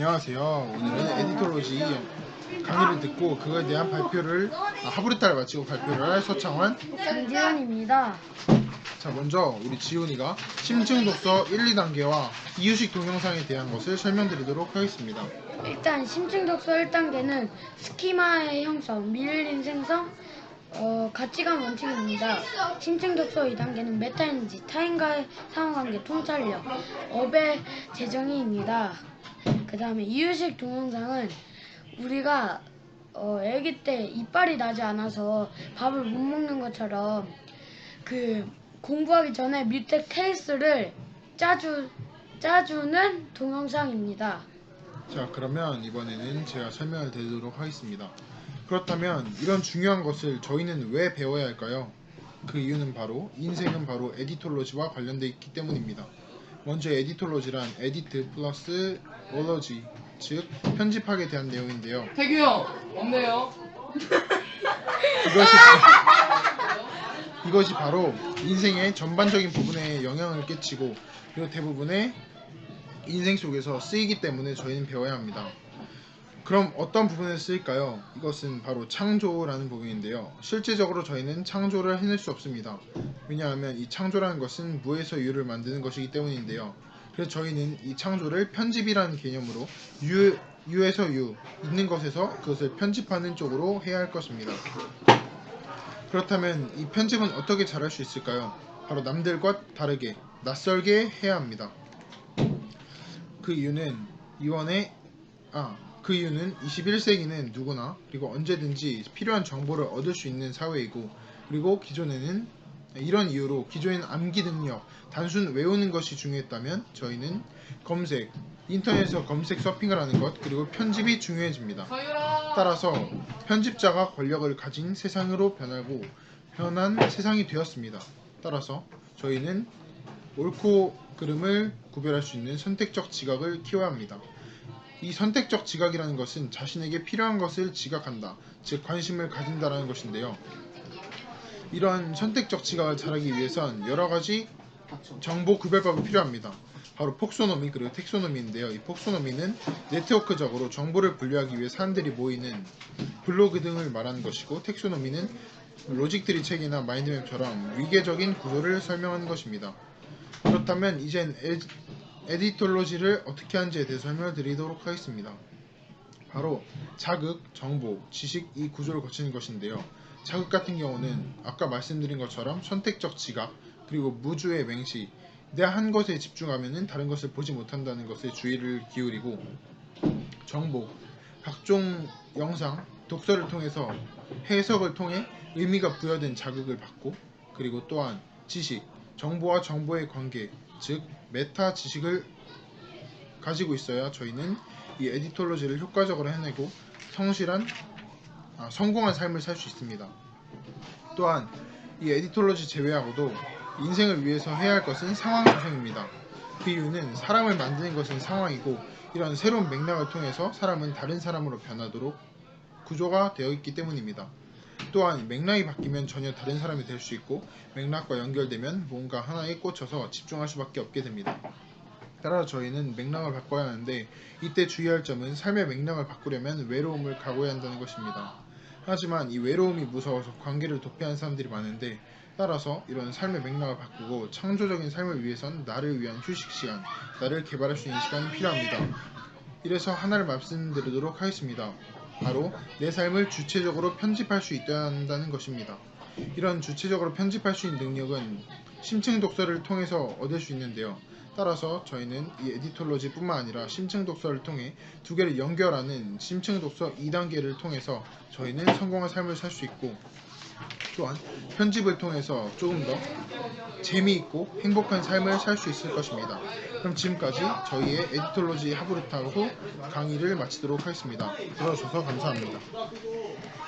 안녕하세요. 오늘은 에디톨로지 강의를 듣고 그거에 대한 발표를 아, 하브리타를 마치고 발표를 할 서창환. 장지현입니다. 자 먼저 우리 지훈이가 심층 독서 1, 2단계와 이유식 동영상에 대한 것을 설명드리도록 하겠습니다. 일단 심층 독서 1단계는 스키마의 형성, 밀린 생성, 어, 가치관 원칙입니다. 심층 독서 2단계는 메타인지, 타인과의 상호관계, 통찰력, 업의 재정의입니다. 그 다음에 이유식 동영상은 우리가 어, 아기 때 이빨이 나지 않아서 밥을 못 먹는 것처럼 그 공부하기 전에 뮤텍 케이스를 짜주 짜주는 동영상입니다. 자 그러면 이번에는 제가 설명을 드리도록 하겠습니다. 그렇다면 이런 중요한 것을 저희는 왜 배워야 할까요? 그 이유는 바로 인생은 바로 에디톨로지와 관련되어 있기 때문입니다. 먼저 에디톨로지란 에디트 플러스 올러지 즉 편집학에 대한 내용인데요. 태규 형 없네요. 이것이 이것이 바로 인생의 전반적인 부분에 영향을 끼치고 그리고 대부분의 인생 속에서 쓰이기 때문에 저희는 배워야 합니다. 그럼 어떤 부분에 쓰일까요? 이것은 바로 창조라는 부분인데요. 실제적으로 저희는 창조를 해낼 수 없습니다. 왜냐하면 이 창조라는 것은 무에서 유를 만드는 것이기 때문인데요. 그래서 저희는 이 창조를 편집이라는 개념으로 유, 유에서 유, 있는 것에서 그것을 편집하는 쪽으로 해야 할 것입니다. 그렇다면 이 편집은 어떻게 잘할 수 있을까요? 바로 남들과 다르게 낯설게 해야 합니다. 그 이유는 이원의 아, 그 이유는 21세기는 누구나 그리고 언제든지 필요한 정보를 얻을 수 있는 사회이고 그리고 기존에는 이런 이유로 기존에는 암기 능력, 단순 외우는 것이 중요했다면 저희는 검색, 인터넷에서 검색 서핑을 하는 것 그리고 편집이 중요해집니다. 따라서 편집자가 권력을 가진 세상으로 변하고 변한 세상이 되었습니다. 따라서 저희는 옳고 그름을 구별할 수 있는 선택적 지각을 키워야 합니다. 이 선택적 지각이라는 것은 자신에게 필요한 것을 지각한다, 즉 관심을 가진다라는 것인데요. 이러한 선택적 지각을 잘하기 위해선 여러 가지 정보 구별법이 필요합니다. 바로 폭소노미 그리고 텍소노미인데요. 이 폭소노미는 네트워크적으로 정보를 분류하기 위해 사람들이 모이는 블로그 등을 말하는 것이고 텍소노미는 로직트리 책이나 마인드맵처럼 위계적인 구조를 설명하는 것입니다. 그렇다면 이젠 에, 에디톨로지를 어떻게 하는지에 대해 설명을 드리도록 하겠습니다. 바로 자극, 정보, 지식 이 구조를 거치는 것인데요. 자극 같은 경우는 아까 말씀드린 것처럼 선택적 지각 그리고 무주의 맹시 내가 한 것에 집중하면 다른 것을 보지 못한다는 것에 주의를 기울이고 정보 각종 영상 독서를 통해서 해석을 통해 의미가 부여된 자극을 받고 그리고 또한 지식 정보와 정보의 관계 즉 메타 지식을 가지고 있어야 저희는 이 에디톨로지를 효과적으로 해내고 성실한 아, 성공한 삶을 살 수 있습니다. 또한 이 에디톨로지 제외하고도 인생을 위해서 해야 할 것은 상황 구성입니다. 그 이유는 사람을 만드는 것은 상황이고 이런 새로운 맥락을 통해서 사람은 다른 사람으로 변하도록 구조가 되어 있기 때문입니다. 또한 맥락이 바뀌면 전혀 다른 사람이 될 수 있고 맥락과 연결되면 뭔가 하나에 꽂혀서 집중할 수밖에 없게 됩니다. 따라 저희는 맥락을 바꿔야 하는데 이때 주의할 점은 삶의 맥락을 바꾸려면 외로움을 각오해야 한다는 것입니다. 하지만 이 외로움이 무서워서 관계를 도피하는 사람들이 많은데 따라서 이런 삶의 맥락을 바꾸고 창조적인 삶을 위해선 나를 위한 휴식 시간, 나를 개발할 수 있는 시간이 필요합니다. 이래서 하나를 말씀드리도록 하겠습니다. 바로 내 삶을 주체적으로 편집할 수 있어야 한다는 것입니다. 이런 주체적으로 편집할 수 있는 능력은 심층 독서를 통해서 얻을 수 있는데요. 따라서 저희는 이 에디톨로지 뿐만 아니라 심층 독서를 통해 두 개를 연결하는 심층 독서 2단계를 통해서 저희는 성공한 삶을 살 수 있고 또한 편집을 통해서 조금 더 재미있고 행복한 삶을 살 수 있을 것입니다. 그럼 지금까지 저희의 에디톨로지 하브르타고 강의를 마치도록 하겠습니다. 들어주셔서 감사합니다.